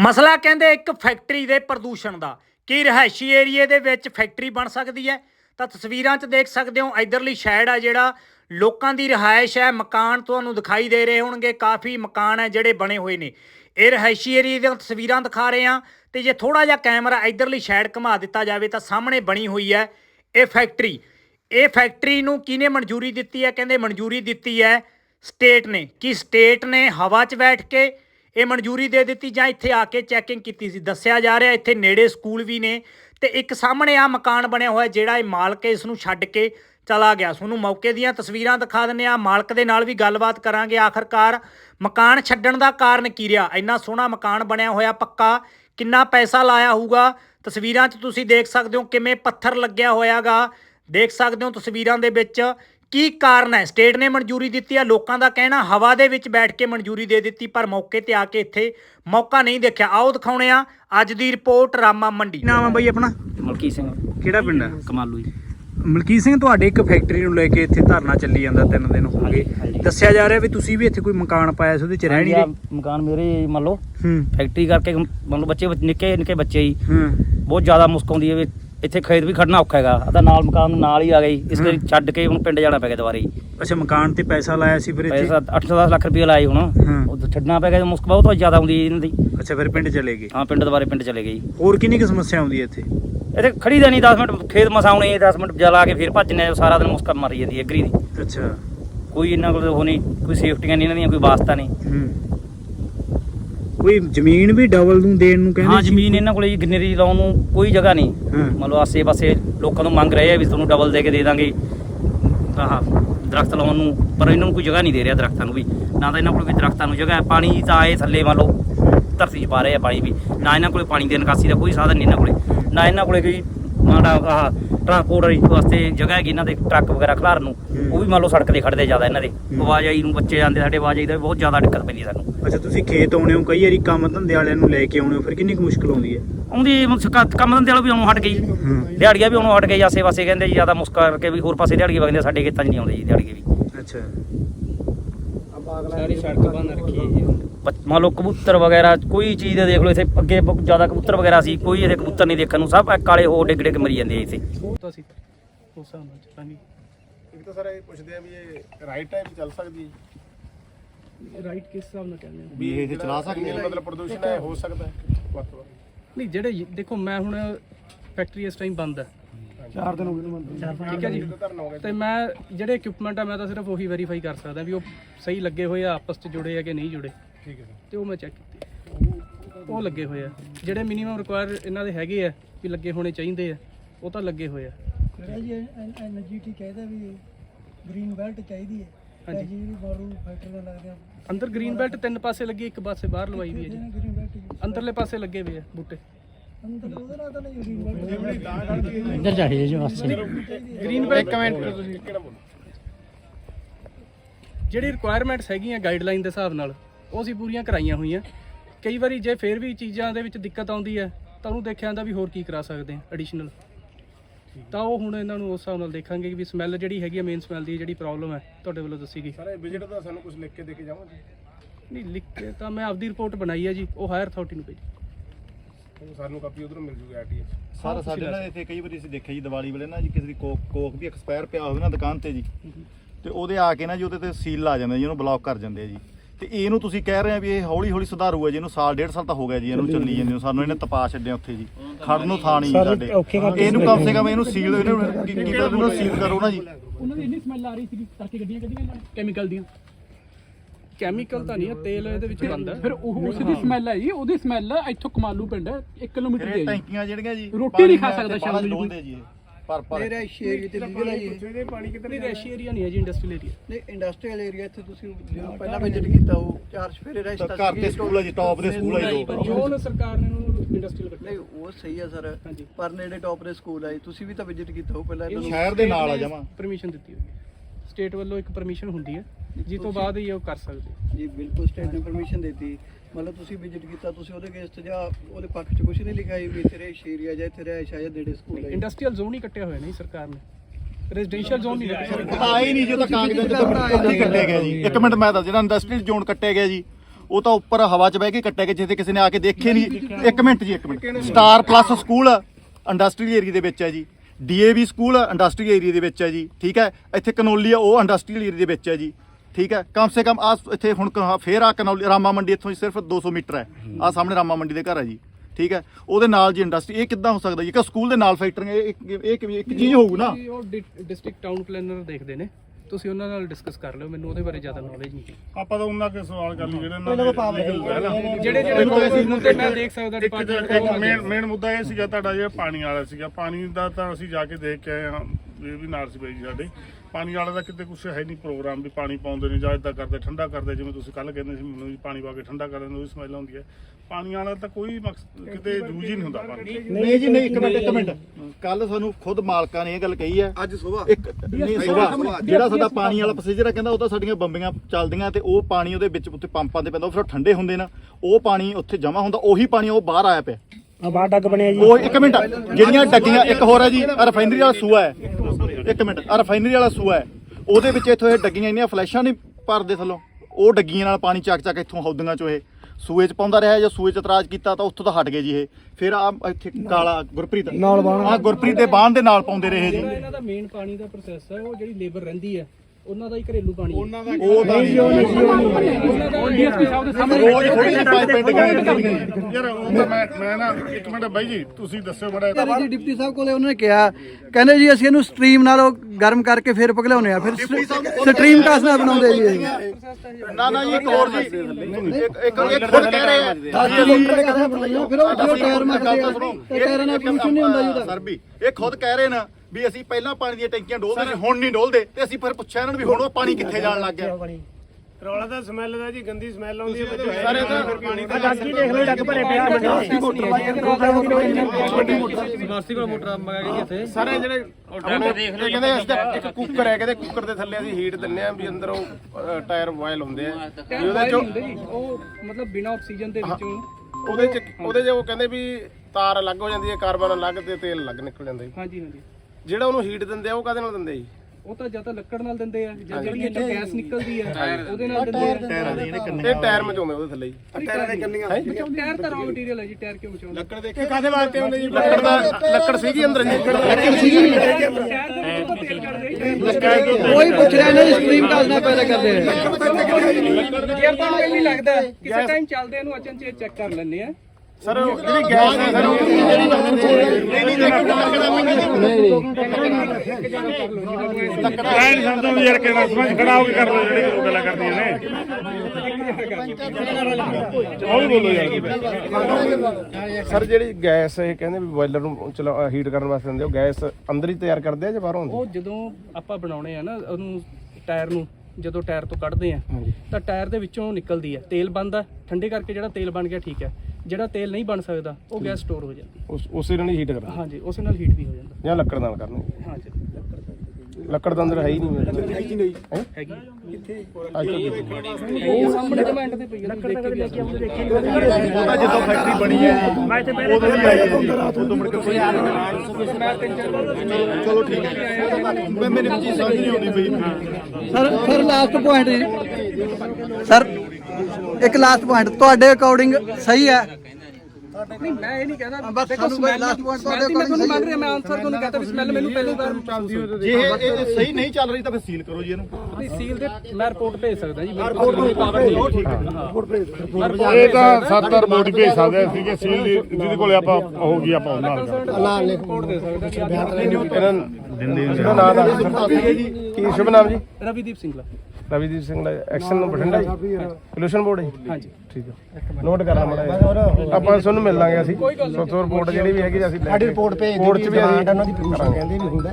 ਮਸਲਾ ਕਹਿੰਦੇ ਇੱਕ ਫੈਕਟਰੀ ਦੇ ਪ੍ਰਦੂਸ਼ਣ ਦਾ। ਕੀ ਰਿਹਾਇਸ਼ੀ ਏਰੀਏ ਦੇ ਵਿੱਚ ਫੈਕਟਰੀ ਬਣ ਸਕਦੀ ਹੈ? ਤਾਂ ਤਸਵੀਰਾਂ 'ਚ ਦੇਖ ਸਕਦੇ ਹੋ, ਇਧਰਲੀ ਸਾਈਡ ਆ ਜਿਹੜਾ, ਲੋਕਾਂ ਦੀ ਰਿਹਾਇਸ਼ ਹੈ, ਮਕਾਨ ਤੁਹਾਨੂੰ ਦਿਖਾਈ ਦੇ ਰਹੇ ਹੋਣਗੇ, ਕਾਫੀ ਮਕਾਨ ਹੈ ਜਿਹੜੇ ਬਣੇ ਹੋਏ ਨੇ। ਇਹ ਰਿਹਾਇਸ਼ੀ ਏਰੀਏ ਦੀਆਂ ਤਸਵੀਰਾਂ ਦਿਖਾ ਰਹੇ ਹਾਂ, ਤੇ ਜੇ ਥੋੜਾ ਜਿਹਾ ਕੈਮਰਾ ਇਧਰਲੀ ਸਾਈਡ ਘੁਮਾ ਦਿੱਤਾ ਜਾਵੇ ਤਾਂ ਸਾਹਮਣੇ ਬਣੀ ਹੋਈ ਹੈ ਇਹ ਫੈਕਟਰੀ। ਇਹ ਫੈਕਟਰੀ ਨੂੰ ਕਿਹਨੇ ਮਨਜ਼ੂਰੀ ਦਿੱਤੀ ਹੈ? ਕਹਿੰਦੇ ਮਨਜ਼ੂਰੀ ਦਿੱਤੀ ਹੈ ਸਟੇਟ ਨੇ। ਕਿ ਸਟੇਟ ਨੇ ਹਵਾ 'ਚ ਬੈਠ ਕੇ ਇਹ ਮਨਜ਼ੂਰੀ ਦੇ ਦਿੱਤੀ ਜਾਂ ਇੱਥੇ ਆ ਕੇ ਚੈਕਿੰਗ ਕੀਤੀ ਸੀ। ਦੱਸਿਆ ਜਾ ਰਿਹਾ, ਇੱਥੇ ਨੇੜੇ ਸਕੂਲ ਵੀ ਨੇ ਤੇ ਇੱਕ ਸਾਹਮਣੇ ਆ ਮਕਾਨ ਬਣਿਆ ਹੋਇਆ ਜਿਹੜਾ ਇਹ ਮਾਲਕ ਇਸ ਨੂੰ ਛੱਡ ਕੇ ਚਲਾ ਗਿਆ। ਤੁਹਾਨੂੰ ਮੌਕੇ ਦੀਆਂ ਤਸਵੀਰਾਂ ਦਿਖਾ ਦਿੰਨੇ ਆ ਮਾਲਕ ਦੇ ਨਾਲ ਵੀ ਗੱਲਬਾਤ ਕਰਾਂਗੇ। ਆਖਰਕਾਰ ਮਕਾਨ ਛੱਡਣ ਦਾ ਕਾਰਨ ਕੀ ਰਿਹਾ? ਇੰਨਾ ਸੋਹਣਾ ਮਕਾਨ ਬਣਿਆ ਹੋਇਆ, ਪੱਕਾ। ਕਿੰਨਾ ਪੈਸਾ ਲਾਇਆ ਹੋਊਗਾ? ਤਸਵੀਰਾਂ 'ਚ ਤੁਸੀਂ ਦੇਖ ਸਕਦੇ ਹੋ ਕਿਵੇਂ ਪੱਥਰ ਲੱਗਿਆ ਹੋਇਆਗਾ। ਦੇਖ ਸਕਦੇ ਹੋ ਤਸਵੀਰਾਂ ਦੇ ਵਿੱਚ ਕੀ ਕਾਰਨ ਹੈ? ਸਟੇਟ ਨੇ ਮਨਜ਼ੂਰੀ ਦਿੱਤੀ ਹੈ ਲੋਕਾਂ ਦਾ ਕਹਿਣਾ ਹਵਾ ਦੇ ਵਿੱਚ ਬੈਠ ਕੇ ਮਨਜ਼ੂਰੀ ਦੇ ਦਿੱਤੀ ਪਰ ਮੌਕੇ ਤੇ ਆ ਕੇ ਇੱਥੇ ਮੌਕਾ ਨਹੀਂ ਦੇਖਿਆ। ਆਓ ਦਿਖਾਉਣੇ ਆ ਅੱਜ ਦੀ ਰਿਪੋਰਟ ਰਾਮਾ ਮੰਡੀ। ਨਾਮ ਹੈ ਬਈ ਆਪਣਾ? ਮਲਕੀ ਸਿੰਘ। ਕਿਹੜਾ ਪਿੰਡ ਹੈ ਕਮਾਲੂ ਜੀ। ਮਲਕੀਤ ਸਿੰਘ ਤੁਹਾਡੇ ਇੱਕ ਫੈਕਟਰੀ ਨੂੰ ਲੈ ਕੇ ਇੱਥੇ ਧਰਨਾ ਚੱਲੀ ਜਾਂਦਾ ਤਿੰਨ ਦਿਨ ਹੋ ਗਏ। ਦੱਸਿਆ ਜਾ ਰਿਹਾ ਵੀ ਤੁਸੀਂ ਵੀ ਇੱਥੇ ਕੋਈ ਮਕਾਨ ਪਾਇਆ ਸੀ ਉਹਦੇ ਚ ਰਹਿ ਨਹੀਂ ਆਹ ਰਹੇ ਮਕਾਨ ਮੇਰੇ ਮੰਨ ਲਓ। ਹੂੰ। ਫੈਕਟਰੀ ਕਰਕੇ ਮੰਨ ਲਓ ਬੱਚੇ ਨਿੱਕੇ ਨਿੱਕੇ ਬੱਚੇ ਹੀ ਹੂੰ। ਬਹੁਤ ਜ਼ਿਆਦਾ ਮੁਸ਼ਕ ਆਉਂਦੀ ਹੈ ਵੀ ਇੱਥੇ ਖੇਤ ਵੀ ਖੜਨਾ ਔਖਾ ਹੈਗਾ। ਆਦਾ ਨਾਲ ਮਕਾਨ ਨਾਲ ਹੀ ਆ ਗਈ। ਇਸ ਕਰਕੇ ਛੱਡ ਕੇ ਹੁਣ ਪਿੰਡ ਜਾਣਾ ਪੈ ਗਿਆ ਦੁਬਾਰੇ। ਅੱਛਾ ਮਕਾਨ ਤੇ ਪੈਸਾ ਲਾਇਆ ਸੀ ਫਿਰ ਇੱਥੇ? ਪੈਸਾ 8-10 ਲੱਖ ਰੁਪਏ ਲਾਏ ਹੁਣ। ਉਹ ਛੱਡਣਾ ਪੈ ਗਿਆ ਮੁਸ਼ਕ ਬਹੁਤ ਜ਼ਿਆਦਾ ਆਉਂਦੀ ਇਹਨਾਂ ਦੀ। ਅੱਛਾ ਫਿਰ ਪਿੰਡ ਚਲੇ ਗਏ? ਹਾਂ ਪਿੰਡ ਦੁਬਾਰੇ ਪਿੰਡ ਚਲੇ ਗਏ ਜੀ। ਹੋਰ ਕਿੰਨੀ ਕੁ ਸਮੱਸਿਆ ਆਉਂਦੀ ਹੈ ਇੱਥੇ? ਇੱਥੇ ਖੜੀ ਦਾ ਨਹੀਂ 10 ਮਿੰਟ ਖੇਤ ਮਸਾਉਣੇ 10 ਮਿੰਟ ਜਲਾ ਕੇ ਫਿਰ ਭੱਜਣੇ ਆ, ਸਾਰਾ ਦਿਨ ਮੁਸ਼ਕ ਮਾਰੀ ਜਾਂਦੀ ਹੈ ਦੀ। ਅੱਛਾ। ਕੋਈ ਇਹਨਾਂ ਕੋਲ ਉਹ ਨਹੀਂ ਕੋਈ ਸੇਫਟੀਆਂ ਨਹੀਂ ਇਹਨਾਂ ਦੀਆਂ ਕੋਈ ਵਾਸਤਾ ਨਹੀਂ। ਕੋਈ ਜ਼ਮੀਨ ਵੀ ਡਬਲ ਨੂੰ ਦੇਣ ਨੂੰ ਕਹਿੰਦੇ ਹਾਂ ਸੀ? ਜ਼ਮੀਨ ਇਹਨਾਂ ਕੋਲੇ ਜੀ ਗਿਨਰੀ ਲਾਉਣ ਨੂੰ ਕੋਈ ਜਗ੍ਹਾ ਨਹੀਂ। ਹਾਂ। ਮੰਨ ਲਓ ਆਸੇ ਪਾਸੇ ਲੋਕਾਂ ਨੂੰ ਮੰਗ ਰਹੇ ਆ ਵੀ ਤੁਹਾਨੂੰ ਡਬਲ ਦੇ ਕੇ ਦੇ ਦਾਂਗੇ। ਆਹ ਦਰਖਤ ਲਾਉਣ ਨੂੰ ਪਰ ਇਹਨਾਂ ਨੂੰ ਕੋਈ ਜਗ੍ਹਾ ਨਹੀਂ ਦੇ ਰਿਹਾ ਦਰਖਤਾਂ ਨੂੰ ਵੀ। ਨਾ ਤਾਂ ਇਹਨਾਂ ਕੋਲ ਕੋਈ ਦਰਖਤਾਂ ਨੂੰ ਜਗ੍ਹਾ ਹੈ ਪਾਣੀ ਤਾਂ ਆਏ ਥੱਲੇ ਮੰਨ ਲਓ ਧਰਤੀ 'ਚ ਪਾ ਰਹੇ ਆ ਪਾਣੀ ਵੀ। ਨਾ ਇਹਨਾਂ ਕੋਲੇ ਪਾਣੀ ਦੇ ਨਿਕਾਸੀ ਦਾ ਕੋਈ ਸਾਧਨ ਨਹੀਂ ਇਹਨਾਂ ਕੋਲੇ। ਨਾ ਇਹਨਾਂ ਕੋਲੇ ਕੋਈ ਮਾੜਾ ਆਹ ਟਰਾਂਸਪੋਰਟ ਵਾਸਤੇ ਜਗ੍ਹਾ ਹੈਗੀ ਇਹਨਾਂ ਦੇ ਟਰੱਕ ਵਗੈਰਾ ਖਲਾਰਨ ਨੂੰ। ਉਹ ਵੀ ਮੰਨ ਲਓ ਸੜਕ ਤੇ ਖੜਦੇ ਜ਼ਿਆਦਾ ਇਹਨਾਂ ਦੇ। ਆਵਾਜਾਈ ਨੂੰ ਬੱਚੇ ਜਾਂਦੇ ਸਾਡੇ ਆਵਾਜਾਈ ਦਾ ਵੀ ਬਹੁਤ ਜ਼ਿਆਦਾ ਦਿੱਕਤ ਪੈਂਦੀ ਸਾਨੂੰ। ਅੱਛਾ ਤੁਸੀਂ ਖੇਤ ਆਉਣੇ ਹੋ ਕਈ ਵਾਰੀ ਕੰਮ ਧੰਦੇ ਵਾਲਿਆਂ ਨੂੰ ਲੈ ਕੇ ਆਉਣੇ ਹੋ ਫਿਰ ਕਿੰਨੀ ਕੁ ਮੁਸ਼ਕਲ ਆਉਂਦੀ ਹੈ? ਆਉਂਦੀ ਕੰਮ ਧੰਦੇ ਵਾਲੇ ਵੀ ਆਉਣੋਂ ਹਟ ਗਈ ਦਿਹਾੜੀਆਂ ਵੀ ਆਉਣੋਂ ਹਟ ਗਏ ਆਸੇ ਪਾਸੇ ਕਹਿੰਦੇ ਜੀ ਜ਼ਿਆਦਾ ਮੁਸਕਾ ਕਰਕੇ ਵੀ ਹੋਰ ਪਾਸੇ ਦਿਹਾੜੀ ਵਗਦੇ ਸਾਡੇ ਖੇਤਾਂ 'ਚ ਨਹੀਂ ਆਉਂਦੇ ਜੀ ਦਿਹਾੜੀਏ ਵੀ। ਅੱਛਾ। ਸਾਰੀ ਸੜਕ ਬੰਨ ਰੱਖੀ ਹੈ ਜੀ। ਬੱਚ- ਮੰਨ ਲਓ ਕਬੂਤਰ ਵਗੈਰਾ ਕੋਈ ਚੀਜ਼ ਦੇ ਦੇਖ ਲਓ ਇੱਥੇ ਅੱਗੇ ਬਹੁਤ ਜ਼ਿਆਦਾ ਕਬੂਤਰ ਵਗੈਰਾ ਸੀ ਕੋਈ ਇੱਥੇ ਕਬੂਤਰ ਨਹੀਂ ਦੇਖਣ ਨੂੰ ਸਭ ਇਹ ਕਾਲੇ ਹੋ ਡਿੱਗ ਡਿੱਗ ਮਰੀ ਜਾਂਦੇ ਆ ਇੱਥੇ। ਉਹ ਤਾਂ ਸੀ ਉਸ ਹਿਸਾਬ ਨਾਲ ਚੱਲਾਂਗੇ। ਇੱਕ ਤਾਂ ਸਰ ਇਹ ਪੁੱਛਦੇ ਆ ਵੀ ਇਹ ਰਾਈਟ ਟਾਈਮ ਚੱਲ ਸਕਦੀ ਹੈ? ਰਾਈਟ ਕਿਸ ਹਿਸਾਬ ਨਾਲ ਕਹਿੰਦੇ ਹੋ? ਵੀ ਇਹ ਚਲਾ ਸਕਦੀ ਹੈ ਮਤਲਬ ਪ੍ਰਦੂਸ਼ਣ ਹੈ ਹੋ ਸਕਦਾ ਹੈ? ਵੱਧ ਤੋਂ ਵੱਧ। ਨਹੀਂ ਜਿਹੜੇ ਦੇਖੋ ਮੈਂ ਹੁਣ ਫੈਕਟਰੀ ਇਸ ਟਾਈਮ ਬੰਦ ਹੈ। 4 ਦਿਨ ਹੋ ਗਏ ਨੂੰ ਠੀਕ ਹੈ ਜੀ। ਧਰਨਾ ਹੋ ਗਿਆ ਤੇ ਮੈਂ ਜਿਹੜੇ ਇਕਵਿਪਮੈਂਟ ਆ ਮੈਂ ਤਾਂ ਸਿਰਫ ਉਹੀ ਵੈਰੀਫਾਈ ਕਰ ਸਕਦਾ ਵੀ ਉਹ ਸਹੀ ਲੱਗੇ ਹੋਏ ਆ ਆਪਸ 'ਚ ਜੁੜੇ ਆ ਕਿ ਨਹੀਂ ਜੁੜੇ। ਠੀਕ ਹੈ ਤੇ ਉਹ ਮੈਂ ਚੈੱਕ ਕੀਤੇ। ਉਹ ਲੱਗੇ ਹੋਏ ਆ। ਜਿਹੜੇ ਮਿਨੀਮਮ ਰਿਕੁਆਇਰ ਇਹਨਾਂ ਦੇ ਹੈਗੇ ਆ ਵੀ ਲੱਗੇ ਹੋਣੇ ਚਾਹੀਦੇ ਆ ਉਹ ਤਾਂ ਲੱਗੇ ਹੋਏ ਆ। ਜਿਹੜਾ ਜੀ ਐਨਜੀਟੀ ਕਹਿੰਦਾ ਵੀ ਗ੍ਰੀਨ ਬੈਲਟ ਚਾਹੀਦੀ ਹੈ। ਹਾਂਜੀ। ਜੀ ਜਿਹੜੀ ਬਾਰੂ ਫੈਕਟਰੀ ਨਾਲ ਲੱਗਦੇ ਆ ਅੰਦਰ ਗ੍ਰੀਨ ਬੈਲਟ ਤਿੰਨ ਪਾਸੇ ਲੱਗੀ ਇੱਕ ਪਾਸੇ ਬਾਹਰ ਲਵਾਈ ਵੀ ਹੈ ਜੀ। Green belt? ਅੰਦਰਲੇ ਪਾਸੇ ਲੱਗੇ ਹੋਏ ਆ ਬੂਟੇ। ਅੰਦਰ ਉਹਦੇ ਨਾਲ ਤਾਂ ਨਹੀਂ green belt. Green belt comment ਤੁਸੀਂ। ਕਿਹੜਾ ਬੋਲ ਜਿਹੜੀ ਰਿਕੁਆਇਰਮੈਂਟਸ ਹੈਗੀਆਂ ਗਾਈਡਲਾਈਨ ਦੇ ਹਿਸਾਬ ਨਾਲ ਉਹ ਅਸੀਂ ਪੂਰੀਆਂ ਕਰਾਈਆਂ ਹੋਈਆਂ। ਕਈ ਵਾਰੀ ਜੇ ਫੇਰ ਵੀ ਚੀਜ਼ਾਂ ਦੇ ਵਿੱਚ ਦਿੱਕਤ ਆਉਂਦੀ ਹੈ ਤਾਂ ਉਹਨੂੰ ਦੇਖਿਆ ਜਾਂਦਾ ਵੀ ਹੋਰ ਕੀ ਕਰਾ ਸਕਦੇ ਆ ਐਡੀਸ਼ਨਲ ਤਾਂ ਉਹ ਹੁਣ ਇਹਨਾਂ ਨੂੰ ਉਸ ਹਿਸਾਬ ਨਾਲ ਦੇਖਾਂਗੇ ਕਿ ਵੀ ਸਮੈਲ ਜਿਹੜੀ ਹੈਗੀ ਹੈ ਮੇਨ ਸਮੈਲ ਦੀ ਜਿਹੜੀ ਪ੍ਰੋਬਲਮ ਹੈ ਤੁਹਾਡੇ ਵੱਲੋਂ ਦੱਸੀ ਗਈ। ਸਰ ਇਹ ਵਿਜ਼ਿਟ ਦਾ ਸਾਨੂੰ ਕੁਝ ਲਿਖ ਕੇ ਦੇ ਕੇ ਜਾਵਾਂਗੇ? ਨਹੀਂ ਲਿਖ ਕੇ ਤਾਂ ਮੈਂ ਆਪਦੀ ਰਿਪੋਰਟ ਬਣਾਈ ਹੈ ਜੀ ਉਹ ਹਾਇਰ ਅਥਾਰਟੀ ਨੂੰ ਭੇਜੀ। ਉਹ ਸਾਨੂੰ ਕਾਪੀ ਉਧਰੋਂ ਮਿਲ ਜੂਗੀ ਆਰਟੀਐਸ ਸਰ ਸਾਡੇ ਨਾਲ ਇੱਥੇ ਕਈ ਵਾਰੀ ਅਸੀਂ ਦੇਖਿਆ ਜੀ ਦੀਵਾਲੀ ਵੇਲੇ ਨਾ ਜੀ ਕਿਸੇ ਦੀ ਕੋਕ ਕੋਕ ਵੀ ਐਕਸਪਾਇਰ ਪਿਆ ਹੋਵੇ ਨਾ ਦੁਕਾਨ ਤੇ ਜੀ ਤੇ ਉਹਦੇ ਆ ਕੇ ਨਾ ਜੀ ਉਹਦੇ ਤੇ ਸੀਲ ਲਾ ਜਾਂਦੇ ਜੀ ਉਹਨੂੰ ਬਲੌਕ ਕਰ ਜਾਂਦੇ ਆ ਜੀ। ਤੇ ਇਹਨੂੰ ਤੁਸੀਂ ਕਹਿ ਰਹੇ ਆ ਵੀ ਇਹ ਹੌਲੀ ਹੌਲੀ ਸੁਧਾਰੂ ਹੈ ਜੀ ਇਹਨੂੰ ਸਾਲ ਡੇਢ ਸਾਲ ਤਾਂ ਹੋ ਗਿਆ ਜੀ ਇਹਨੂੰ ਚੱਲੀ ਜਾਂਦੇ ਨੂੰ ਸਾਨੂੰ ਇਹਨੇ ਤਪਾ ਛੱਡਿਆ ਉੱਥੇ ਜੀ। ਖੜਨ ਨੂੰ ਥਾਂ ਨਹੀਂ ਸਾਡੇ। ਇਹਨੂੰ ਕਮ ਸੇ ਕਮ ਇਹਨੂੰ ਸੀਲ ਇਹਨੂੰ ਕੀ ਕੀ ਕਰੋ ਇਹਨੂੰ ਸੀਲ ਕਰੋ ਨਾ ਜੀ। ਉਹਨਾਂ ਦੀ ਇੰਨੀ ਸਮੈਲ ਆ ਰਹੀ ਸੀ ਕਰਕੇ ਗੱਡੀਆਂ ਕੱਢੀਆਂ ਕੈਮੀਕਲ ਦੀਆਂ। ਕੈਮੀਕਲ ਤਾਂ ਨਹੀਂ ਹੈ ਤੇਲ ਇਹਦੇ ਵਿੱਚ ਬੰਦਾ ਫਿਰ ਉਹ ਉਸ ਦੀ ਸਮੈਲ ਹੈ ਜੀ ਉਹਦੀ ਸਮੈਲ ਇੱਥੋਂ ਕਮਾਲੂ ਪਿੰਡ 1 ਕਿਲੋਮੀਟਰ ਫਿਰ ਇਹ ਟੈਂਕੀਆਂ ਜਿਹੜੀਆਂ ਜੀ ਰੋਟੀ ਨਹੀਂ ਖਾ ਸਕਦਾ ਸ਼ਾਮ ਨੂੰ ਪਰ ਪਰ ਮੇਰਾ ਸ਼ੇਰ ਤੇ ਲੀਗਲ ਹੈ ਜੀ ਇਹਦੇ ਪਾਣੀ ਕਿਤੇ ਨਹੀਂ ਰੈਸ਼ੀ ਏਰੀਆ ਨਹੀਂ ਹੈ ਜੀ ਇੰਡਸਟਰੀਅਲ ਏਰੀਆ ਨਹੀਂ ਇੰਡਸਟਰੀਅਲ ਏਰੀਆ ਇੱਥੇ ਤੁਸੀਂ ਜਦੋਂ ਪਹਿਲਾਂ ਵਿਜ਼ਿਟ ਕੀਤਾ ਉਹ ਚਾਰ ਸਫੇਰੇ ਰਸਤਾ ਘਰ ਤੇ ਸਕੂਲ ਹੈ ਜੀ ਟੌਪ ਦੇ ਸਕੂਲ ਹੈ ਜੀ ਦੋ ਜੋ ਸਰਕਾਰ ਨੇ ਉਹਨੂੰ ਇੰਡਸਟਰੀਅਲ ਕੱਟਿਆ। ਨਹੀਂ ਉਹ ਸਹੀ ਆ ਸਰ ਹਾਂਜੀ। ਪਰ ਨੇੜੇ ਟੌਪ ਦੇ ਸਕੂਲ ਆਏ ਤੁਸੀਂ ਵੀ ਤਾਂ ਵਿਜ਼ਿਟ ਕੀਤਾ ਉਹ ਪਹਿਲਾਂ ਇਹਨਾਂ ਨੂੰ। ਸ਼ਹਿਰ ਦੇ ਨਾਲ ਆ ਜਾਵਾਂ ਪਰਮਿਸ਼ਨ ਦਿੱਤੀ ਹੋਈ ਹੈ। ਸਟੇਟ ਵੱਲੋਂ ਇੱਕ ਪਰਮਿਸ਼ਨ ਹੁੰਦੀ ਹੈ ਜਿਸ ਤੋਂ ਬਾਅਦ ਹੀ ਉਹ ਕਰ ਸਕਦੇ। ਜੀ ਬਿਲਕੁਲ ਸਟੇਟ ਨੇ ਪਰਮਿਸ਼ਨ ਦਿੱਤੀ। ਮਤਲਬ ਤੁਸੀਂ ਵਿਜ਼ਿਟ ਕੀਤਾ ਤੁਸੀਂ ਉਹਦੇ ਅਗੇਂਸਟ ਜਾਂ ਉਹਦੇ ਪੱਖ 'ਚ ਕੁਝ ਨਹੀਂ ਲਿਖਿਆ ਸੀ ਵੀ ਇੱਥੇ ਏਰੀਆ ਜਾਂ ਇੱਥੇ ਰਿਹਾਇਸ਼ ਆ ਜਾਂ ਨੇੜੇ ਸਕੂਲ ਹੈ ਇੰਡਸਟਰੀਅਲ ਜ਼ੋਨ ਹੀ ਕੱਟਿਆ ਹੋਇਆ ਨਹੀਂ ਸਰਕਾਰ ਨੇ। ਰੈਜ਼ੀਡੈਂਸ਼ੀਅਲ ਜ਼ੋਨ ਨਹੀਂ ਕੱਟਿਆ ਆਈ ਨਹੀਂ ਜੋ ਤਾਂ ਕਾਗਜ਼ਾਂ 'ਚ ਤਾਂ ਕੱਟਿਆ ਗਿਆ ਜੀ। ਇੱਕ ਮਿੰਟ ਮੈਂ ਦੱਸ ਜਿਹੜਾ ਇੰਡਸਟਰੀਅਲ ਜ਼ੋਨ ਕੱਟਿਆ ਗਿਆ ਜੀ ਉਹ ਤਾਂ ਉੱਪਰ ਹਵਾ 'ਚ ਬਹਿ ਕੇ ਕੱਟਿਆ ਗਿਆ ਜਿੱਥੇ ਕਿਸੇ ਨੇ ਆ ਕੇ ਦੇਖੇ ਨਹੀਂ। ਇੱਕ ਮਿੰਟ ਜੀ ਇੱਕ minute. Star plus school industrial area ਦੇ ਵਿੱਚ ਹੈ ਜੀ। ਡੀਏਵੀ ਸਕੂਲ ਇੰਡਸਟਰੀਅਲ ਏਰੀਆ ਦੇ ਵਿੱਚ ਹੈ ਜੀ ਠੀਕ ਹੈ? ਇੱਥੇ ਕਨੋਲੀ ਆ ਉਹ ਇੰਡਸਟਰੀਅਲ ਏਰੀਆ ਦੇ ਵਿੱਚ ਹੈ ਜੀ। ਠੀਕ ਹੈ? ਕਮ ਸੇ ਕਮ ਆ ਇੱਥੇ ਹੁਣ ਕ- ਫੇਰ ਆ ਕਨੌਲੀ ਰਾਮਾ ਮੰਡੀ ਇੱਥੋਂ ਸਿਰਫ 200 ਮੀਟਰ ਹੈ। ਆ ਸਾਹਮਣੇ ਰਾਮਾ ਮੰਡੀ ਦੇ ਘਰ ਹੈ ਜੀ। ਠੀਕ ਹੈ? ਉਹਦੇ ਨਾਲ ਜੀ ਇੰਡਸਟਰੀ ਇਹ ਕਿੱਦਾਂ ਹੋ ਸਕਦਾ ਜੀ? ਕਿ ਸਕੂਲ ਦੇ ਨਾਲ ਫੈਕਟਰੀਆਂ ਇਹ ਇਹ ਕਿਵੇਂ ਇੱਕ ਚੀਜ਼ ਹੋਊ ਨਾ। ਜੀ, ਉਹ ਡਿਸਟ੍ਰਿਕਟ ਟਾਊਨ ਪਲੈਨਰ ਦੇਖਦੇ ਨੇ। ਤੁਸੀਂ ਉਹਨਾਂ ਨਾਲ ਡਿਸਕਸ ਕਰ ਲਿਓ ਮੈਨੂੰ ਉਹਦੇ ਬਾਰੇ ਜ਼ਿਆਦਾ ਨੌਲੇਜ ਨਹੀਂ ਆਪਾਂ ਤਾਂ ਉਹਨਾਂ ਕੇ ਸਵਾਲ ਕਰ ਲਈ ਜਿਹੜੇ ਇਹਨਾਂ ਦੇ ਜਿਹੜੇ ਜਿਹੜੇ ਮੁੱਦੇ ਮੈਂ ਦੇਖ ਸਕਦਾ ਇੱਕ ਡਿਪਾਰਟਮੈਂਟ ਮੇਨ ਮੇਨ ਮੁੱਦਾ ਇਹ ਸੀਗਾ ਤੁਹਾਡਾ ਜਿਹੜਾ ਪਾਣੀ ਵਾਲਾ ਸੀਗਾ। ਪਾਣੀ ਦਾ ਤਾਂ ਅਸੀਂ ਜਾ ਕੇ ਦੇਖ ਕੇ ਆਏ ਹਾਂ ਇਹ ਵੀ ਨਾਲ ਸੀ ਬਾਈ ਜੀ ਸਾਡੇ। ਪਾਣੀ ਵਾਲੇ ਦਾ ਕਿਤੇ ਕੁਝ ਹੈ ਨਹੀਂ ਪ੍ਰੋਗਰਾਮ ਵੀ ਪਾਣੀ ਪਾਉਂਦੇ ਨੇ ਜਾਂ ਇਦਾਂ ਕਰਦੇ ਠੰਡਾ ਕਰਦੇ ਜਿਵੇਂ ਤੁਸੀਂ ਕੱਲ ਕਹਿੰਦੇ ਸੀ ਮੈਨੂੰ ਵੀ ਪਾਣੀ ਪਾ ਕੇ ਠੰਡਾ ਕਰਨ ਦੀ ਸਮੈਲ ਆਉਂਦੀ ਹੈ। ਪਾਣੀ ਵਾਲਾ ਤਾਂ ਕੋਈ ਮਕਸਦ ਕਿਤੇ ਯੂਜ਼ ਹੀ ਨਹੀਂ ਹੁੰਦਾ ਪਾਣੀ। ਨਹੀਂ ਜੀ ਨਹੀਂ ਇੱਕ ਮਿੰਟ ਇੱਕ ਮਿੰਟ। ਕੱਲ ਸਾਨੂੰ ਖੁਦ ਮਾਲਕਾਂ ਨੇ ਇਹ ਗੱਲ ਕਹੀ ਹੈ। ਅੱਜ ਸਵੇਰ। ਇੱਕ ਨਹੀਂ ਸੁਬਾ ਜਿਹੜਾ ਸਾਡਾ ਪਾਣੀ ਵਾਲਾ ਪ੍ਰੋਸੀਜਰ ਹੈ ਕਹਿੰਦਾ ਉਹ ਤਾਂ ਸਾਡੀਆਂ ਬੰਬੀਆਂ ਚੱਲਦੀਆਂ ਤੇ ਉਹ ਪਾਣੀ ਉਹਦੇ ਵਿੱਚ ਉੱਤੇ ਪੰਪਾਂ ਤੇ ਪੈਂਦਾ ਉਹ ਫਿਰ ਉਹ ਠੰਡੇ ਹੁੰਦੇ ਨਾ। ਉਹ ਪਾਣੀ ਉੱਥੇ ਜਮਾ ਹੁੰਦਾ ਉਹੀ ਪਾਣੀ ਉਹ ਬਾਹਰ ਆਇਆ ਪਿਆ। ਆ ਬਾਹਰ ਡੱਗ ਬਣਿਆ ਜੀ। ਉਹ ਇੱਕ ਮਿੰਟ ਜਿਹੜੀਆਂ ਡੱਗੀਆਂ ਇੱਕ ਹੋਰ ਹੈ ਜੀ ਰਿਫਾਈਨਰੀ ਵਾਲਾ ਸੂਆ ਹੈ। ਇੱਕ ਮਿੰਟ ਰਿਫਾਈਨਰੀ ਵਾਲਾ ਸੂਆ ਹੈ। ਉਹਦੇ ਵਿੱਚ ਇੱਥੋਂ ਇਹ ਡੱਗੀਆਂ ਇੰਨੀਆਂ ਫਲੈਸ਼ਾਂ ਨਹੀਂ ਭਰਦੇ ਥੱਲੋਂ। ਉਹ ਡੱਗੀਆਂ ਨਾਲ ਪਾਣੀ ਚੱਕ ਚੱਕ ਇੱਥੋਂ ਹੌਦੀਆਂ ਚੋਂ ਇਹ। ਸੂਏ ਚ ਪਾਉਂਦਾ ਰਿਹਾ ਜਾਂ ਸੂਏ ਚ ਇਤਰਾਜ਼ ਕੀਤਾ ਤਾਂ ਉੱਥੋਂ ਤਾਂ ਹਟ ਗਏ ਜੀ ਇਹ। ਫਿਰ ਆ ਇੱਥੇ ਕਾਲਾ ਗੁਰਪ੍ਰੀਤ। ਨਾਲ ਬਾਣ। ਆ ਗੁਰਪ੍ਰੀਤ ਦੇ ਬਾਣ ਦੇ ਨਾਲ ਪਾਉਂਦੇ ਰਹੇ ਜੀ। ਇਹਨਾਂ ਦਾ ਮੇਨ ਪਾਣੀ ਦਾ ਪ੍ਰੋਸੈਸ ਹੈ ਉਹ ਜਿਹੜੀ ਲੇਬਰ ਰਹਿੰਦੀ ਹੈ। ਉਹਨਾਂ ਦਾ ਹੀ ਘਰੇਲੂ ਪਾਣੀ ਉਹਨਾਂ ਦਾ ਉਹ ਤਾਂ ਨਹੀਂ ਡੀਐਸਪੀ ਸਾਹਿਬ ਦੇ ਸਾਹਮਣੇ ਰੋਜ਼ ਥੋੜੀ ਜਿਹੀ ਪਾਈਪ ਪਿੰਡ ਗਏ ਯਾਰ ਉਹ ਤਾਂ ਮੈਂ ਮੈਂ ਨਾ ਇੱਕ ਮਿੰਟ ਬਾਈ ਜੀ ਤੁਸੀਂ ਦੱਸਿਓ ਬੜਾ ਜੀ ਡਿਪਟੀ ਸਾਹਿਬ ਕੋਲੇ ਉਹਨਾਂ ਨੇ ਕਿਹਾ ਕਹਿੰਦੇ ਜੀ ਅਸੀਂ ਇਹਨੂੰ ਸਟ੍ਰੀਮ ਨਾਲ ਗਰਮ ਕਰਕੇ ਫਿਰ ਪਿਘਲਾਉਂਦੇ ਆ ਫਿਰ ਸਟ੍ਰੀਮ ਕਾਸ ਨਾਲ ਬਣਾਉਂਦੇ ਜੀ ਨਾ ਨਾ ਜੀ ਇੱਕ ਹੋਰ ਜੀ। ਇੱਕ ਇੱਕ ਇੱਕ ਖੁਦ ਕਹਿ ਰਹੇ ਆ। ਫਿਰ ਉਹ ਟਾਇਰ ਮੱਚਦੇ ਆ। ਟਾਇਰਾਂ ਨਾਲ pollution ਨਹੀਂ ਹੁੰਦਾ ਜੀ ਉਹਦਾ। ਸਰ ਵੀ ਇਹ ਖੁਦ ਕਹਿ ਰਹੇ ਨਾ ਵੀ ਅਸੀਂ ਪਹਿਲਾਂ ਪਾਣੀ ਦੀਆਂ ਟੈਂਕੀਆਂ ਡੋਲਦੇ ਸੀ ਹੁਣ ਨਹੀਂ ਡੋਲਦੇ। ਤੇ ਅਸੀਂ ਫਿਰ ਪੁੱਛਿਆ ਇਹਨਾਂ ਨੂੰ ਵੀ ਹੁਣ ਉਹ ਪਾਣੀ ਕਿੱਥੇ ਜਾਣ ਲੱਗ ਗਿਆ। ਰੌਲਾ ਤਾਂ ਸਮੈਲ ਦਾ ਜੀ ਗੰਦੀ ਸਮੈਲ ਆਉਂਦੀ ਹੈ ਸਾਰੇ ਤਾਂ ਪਾਣੀ ਦਾ ਡੱਗੀ ਦੇਖ ਲਓ ਡੱਗ ਭਰੇ ਪਿਆ ਸਮਰਸੀਬਲ ਮੋਟਰ ਮੰਗਾ ਕੇ ਇੱਥੇ? ਸਾਰੇ ਜਿਹੜੇ ਆਪਣੇ ਇਹ ਕਹਿੰਦੇ ਅਸੀਂ ਤਾਂ ਇੱਕ ਕੁੱਕਰ ਹੈ ਕਹਿੰਦੇ ਕੁੱਕਰ ਦੇ ਥੱਲੇ ਅਸੀਂ ਹੀਟ ਦਿੰਨੇ ਆ ਵੀ ਅੰਦਰ ਉਹ ਅ, ਟਾਇਰ ਬੋਇਲ ਹੁੰਦੇ ਆ। ਵੀ ਉਹਦੇ ਚੋਂ ਉਹ ਮਤਲਬ ਬਿਨਾ ਆਕਸੀਜਨ ਦੇ ਵਿੱਚੋਂ। ਉਹਦੇ ਚ ਉਹਦੇ ਚ ਉਹ ਕਹਿੰਦੇ ਵੀ ਤਾਰ ਅਲੱਗ ਹੋ ਜਾਂਦੀ ਹੈ ਕਾਰਬਨ ਅਲੱਗ ਤੇ ਤੇਲ ਅਲੱਗ ਨਿਕਲ ਜਾਂਦਾ ਹਾਂਜੀ ਹਾਂਜੀ। ਜਿਹੜਾ ਉਹਨੂੰ ਹੀਟ ਦਿੰਦੇ ਆ ਉਹ ਕਾਹਦੇ ਨਾਲ ਦਿੰਦੇ ਜੀ? ਉਹ ਤਾਂ ਜਾਂ ਤਾਂ ਲੱਕੜ ਨਾਲ ਦਿੰਦੇ ਆ ਜਾਂ ਜਿਹੜੀ ਇਹ ਗੈਸ ਨਿਕਲਦੀ ਆ ਉਹਦੇ ਨਾਲ ਦਿੰਦੇ ਆ। ਇਹ ਟਾਇਰ ਮਚਾਉਂਦੇ ਉਹਦੇ ਥੱਲੇ ਜੀ। ਟਾਇਰ ਦੇ ਕੰਨੀਆਂ ਟਾਇਰ ਤਾਂ ਰॉ ਮਟੀਰੀਅਲ ਹੈ ਜੀ ਟਾਇਰ ਕਿਉਂ ਮਚਾਉਂਦੇ ਇਹ ਕਾਹਦੇ ਵਾਸਤੇ ਹੁੰਦੇ ਜੀ? ਲੱਕੜ ਦਾ ਲੱਕੜ ਸੀਗੀ ਅੰਦਰ ਜੀ। ਦੇ ਤੇਲ ਕੱਢਦੇ ਕੋਈ ਪੁੱਛ ਰਿਹਾ ਦੀ ਸਟ੍ਰੀਮ ਕਾਸ ਨਾਲ ਪੈਦਾ ਕਰਦੇ ਆ। ਜੇ ਆਪਾਂ ਨੂੰ ਇਹ ਵੀ ਲੱਗਦਾ ਕਿਸੇ ਟਾਈਮ ਚੱਲਦੇ ਇਹਨੂੰ ਅਚਨਚੇਤ ਚੈੱਕ ਕਰ ਲੈਂਦੇ ਆ। ਸਰ ਉਹ ਜਿਹੜੀ ਗੈਸ ਹੈ ਸਰ ਉਹ ਲਾਈਨ ਸਮਝੋ ਵੀ ਯਾਰ ਕਿਹੜਾ ਸਮਝ ਖੜਾ ਹੋ ਕੇ ਕਰ ਲਓ ਜਿਹੜੇ ਉਹ ਗੱਲਾਂ ਕਰਦੀਆਂ ਨੇ ਹੌਲੀ ਬੋਲੋ ਯਾਰ ਸਰ ਜਿਹੜੀ ਗੈਸ ਇਹ ਕਹਿੰਦੇ ਵੀ ਬੋਇਲਰ ਨੂੰ ਚਲਾ ਹੀਟ ਕਰਨ ਵਾਸਤੇ ਦਿੰਦੇ ਉਹ ਗੈਸ ਅੰਦਰ ਹੀ ਤਿਆਰ ਕਰਦੇ ਆ ਜਾਂ ਬਾਹਰੋਂ ਆਉਂਦੀ ਉਹ ਜਦੋਂ ਆਪਾਂ ਬਣਾਉਣੇ ਆ ਨਾ ਉਹਨੂੰ ਟਾਇਰ ਨੂੰ ਜਦੋਂ ਟਾਇਰ ਤੋਂ ਕੱਢਦੇ ਆ ਤਾਂ ਟਾਇਰ ਦੇ ਵਿੱਚੋਂ ਨਿਕਲਦੀ ਆ ਤੇਲ ਬਣਦਾ ਠੰਡੇ ਕਰਕੇ ਜਿਹੜਾ ਤੇਲ ਬਣ ਗਿਆ ਠੀਕ ਹੈ ਜਿਹੜਾ ਤੇਲ ਨਹੀਂ ਬਣ ਸਕਦਾ ਉਹ ਗੈਸ ਸਟੋਰ ਹੋ ਜਾਂਦੀ। ਉਸ ਉਸੇ ਨਾਲ ਹੀ ਹੀਟ ਕਰਦੇ ਹਾਂਜੀ ਉਸ ਨਾਲ ਹੀਟ ਵੀ ਹੋ ਜਾਂਦਾ। ਜਾਂ ਲੱਕੜ ਨਾਲ ਕਰਨੀ। ਹਾਂਜੀ ਲੱਕੜ ਦਾ ਅੰਦਰ ਹੈ ਹੀ ਨਹੀਂ। ਹੈਗੀ। ਅੱਜ ਉਹ ਸਾਹਮਣੇ ਕਮੈਂਟ ਤੇ ਪਈ ਆ। ਤੁਸੀਂ ਦੇਖ ਕੇ ਵੀ ਆ ਸਕਦੇ ਹੋ। ਉਹ ਤਾਂ ਜਦੋਂ ਫੈਕਟਰੀ ਬਣੀ ਹੈ ਜੀ ਉਦੋਂ ਵੀ ਆਈ ਹੈ ਜੀ ਉਦੋਂ ਮੁੜ ਕੇ ਕੋਈ ਚਲੋ ਠੀਕ ਹੈ। ਮੈਂ ਮੈਨੂੰ ਚੀਜ਼ ਸਮਝ ਨਹੀਂ ਆਉਂਦੀ ਬਈ ਸਰ ਸਰ ਲਾਸਟ ਪੁਆਇੰਟ ਜੀ। ਸਰ ਇੱਕ ਲਾਸਟ ਪੁਆਇੰਟ ਤੁਹਾਡੇ ਅਕੋਰਡਿੰਗ ਸਹੀ ਹੈ। ਨਹੀਂ ਮੈਂ ਇਹ ਨਹੀਂ ਕਹਿੰਦਾ ਬਸ ਦੇਖੋ ਸਾਨੂੰ ਸਮੈਲ last point ਸਮੈਲ ਤੁਹਾਡੇ ਮੈਂ ਤੁਹਾਨੂੰ according ਮੰਗ ਰਿਹਾ ਮੈਂ ਆਨਸਰ ਤੁਹਾਨੂੰ ਕਹਤਾ ਵੀ ਸਮੈਲ ਮੈਨੂੰ ਪਹਿਲੀ ਵਾਰ ਜੇ ਇਹ ਇਹ ਸਹੀ ਨਹੀਂ ਚੱਲ ਰਹੀ ਤਾਂ ਫਿਰ ਸੀਲ ਕਰੋ ਜੀ ਇਹਨੂੰ। ਨਹੀਂ ਸੀਲ ਦੇ ਮੈਂ ਰਿਪੋਰਟ ਭੇਜ ਸਕਦਾ ਜੀ। ਮੇਰੇ ਕੋਲ ਸੀਲ ਦੀ ਪਾਵਰ ਨਹੀਂ ਹੈ। ਇਹ ਤਾਂ ਸੱਤ ਰਿਪੋਰਟ ਹੀ ਭੇਜ ਸਕਦੇ ਸੀਗੇ ਸੀਲ ਦੀ ਜਿਹਦੇ ਕੋਲੇ ਆਪਾਂ ਹੋਊਗੀ ਆਪਾਂ ਉਹਨਾਂ ਨਾਲ ਰਿਪੋਰਟ ਦੇ ਸਕਦਾ ਕਿ ਆਹ ਇਹਨਾਂ ਦਿੰਦੇ ਨਾਮ ਦਾ ਕੀ ਸ਼ੁਭ ਨਾਮ ਜੀ? ਰਵੀਦੀਪ ਸਿੰਘਲਾ ਰਵੀਦੀਪ ਸਿੰਘ ਦਾ action Bathinda ji pollution board ਜੀ ਹਾਂਜੀ। ਠੀਕ ਹੈ ਨੋਟ ਕਰ ਮੜਾ ਆਪਾਂ ਤੁਹਾਨੂੰ ਮਿਲ ਲਾਂਗੇ ਅਸੀਂ। ਸੋਤੋ ਰਿਪੋਰਟ ਜਿਹੜੀ ਵੀ ਹੈਗੀ ਅਸੀਂ ਸਾਡੀ ਰਿਪੋਰਟ ਭੇਜ ਵੀ ਅਸੀਂ ਉਹਨਾਂ ਦੀ ਪੋਲੂਸ਼ਨ ਕਹਿੰਦੇ ਨਹੀਂ ਹੁੰਦਾ।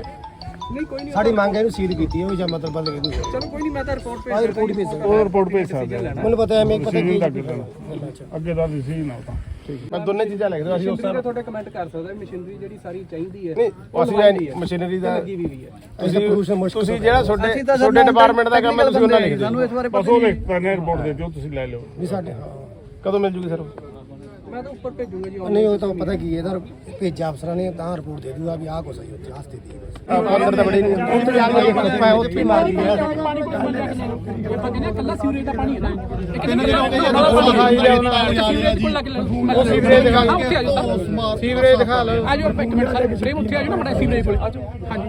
ਨਹੀਂ ਕੋਈ ਨਹੀਂ ਸਾਡੀ ਮੰਗ ਇਹਨੂੰ ਸੀਲ ਕੀਤੀ ਹੈ ਉਹ ਜਾਂ ਮਤਲਬ ਬੰਦ ਕੀਤੀ ਹੈ ਚਲੋ ਕੋਈ ਨਹੀਂ ਮੈਂ ਤਾਂ ਰਿਪੋਰਟ ਭੇਜ ਰਿਪੋਰਟ ਭੇਜ ਸਕਦੇ ਉਹ ਰਿਪੋਰਟ ਭੇਜ ਸਕਦੇ ਆ। ਮੈਨੂੰ ਪਤਾ ਹੈ ਮੈਂ ਪਤਾ ਕੀ ਅੱਗੇ ਦਾ ਵੀ ਸੀ ਨਾ ਤਾਂ। ਮੈਂ ਦੋਨੇ ਚੀਜ਼ਾਂ ਲਿਖ ਦਿਓ ਅਸੀਂ ਉਸ ਮਸ਼ੀਨਰੀ ਤੇ ਤੁਹਾਡੇ ਕਮੈਂਟ ਕਰ ਸਕਦਾ ਮਸ਼ੀਨਰੀ ਜਿਹੜੀ ਸਾਰੀ ਚਾਹੀਦੀ ਹੈ ਨਹੀਂ ਅਸੀਂ ਮਸ਼ੀਨਰੀ ਦਾ ਲੱਗੀ ਵੀ ਹੋਈ ਹੈ। ਤੁਸੀਂ ਤੁਸੀਂ ਜਿਹੜਾ ਤੁਹਾਡੇ ਤੁਹਾਡੇ ਡਿਪਾਰਟਮੈਂਟ ਦਾ ਕੰਮ ਹੈ ਤੁਸੀਂ ਉਹਨਾਂ ਲਿਖ ਦਿਓ ਸਾਨੂੰ ਇਸ ਬਾਰੇ ਬਸ ਉਹ ਲਿਖ ਪੈਣੇ ਰਿਪੋਰਟ ਦੇ ਦਿਓ ਤੁਸੀਂ ਲੈ ਲਿਓ। ਵੀ ਸਾਡੇ ਕਦੋਂ ਮਿਲ ਜੂਗੀ ਸਰ ਮੈਂ ਤਾਂ ਉੱਪਰ ਭੇਜੂਗਾ ਜੀ ਨਹੀਂ ਉਹ ਤਾਂ ਪਤਾ ਕੀ ਹੈ ਇਹਦਾ ਭੇਜਿਆ ਅਫਸਰਾਂ ਨੇ ਤਾਂ ਰਿਪੋਰਟ ਦੇ ਦੂਗਾ ਵੀ ਆਹ ਕੁਛ ਹੈ ਉੱਥੇ ਆਹ ਸਥਿਤੀ ਹੈ ਬਸ ਆਹ ਅੰਦਰ ਤਾਂ ਬੜੀ ਨਹੀਂ ਉੱਥੇ ਜਾ ਕੇ ਦੇਖ ਮੈਂ ਉੱਥੇ ਮਾਰੀ ਹੈ ਆਪਾਂ ਕਹਿੰਦੇ ਕੱਲਾ ਸੀਵਰੇਜ ਦਾ ਪਾਣੀ ਹੈ ਨਾ ਉਹ ਦਿਖਾਈ ਲਿਆ ਉਹਨਾਂ ਉਹ ਸੀਵਰੇਜ ਦਿਖਾ ਜਾਓ ਸੀਵਰੇਜ ਦਿਖਾ ਲਓ। ਆ ਜਾਓ ਇੱਕ ਮਿੰਟ ਸਾਰੇ। ਫਰੇਮ ਉੱਥੇ ਆ ਜਾਓ ਨਾ ਬੜਾ ਸੀਵਰੇਜ ਕੋਲ ਆ ਜਾਓ। ਹਾਂਜੀ।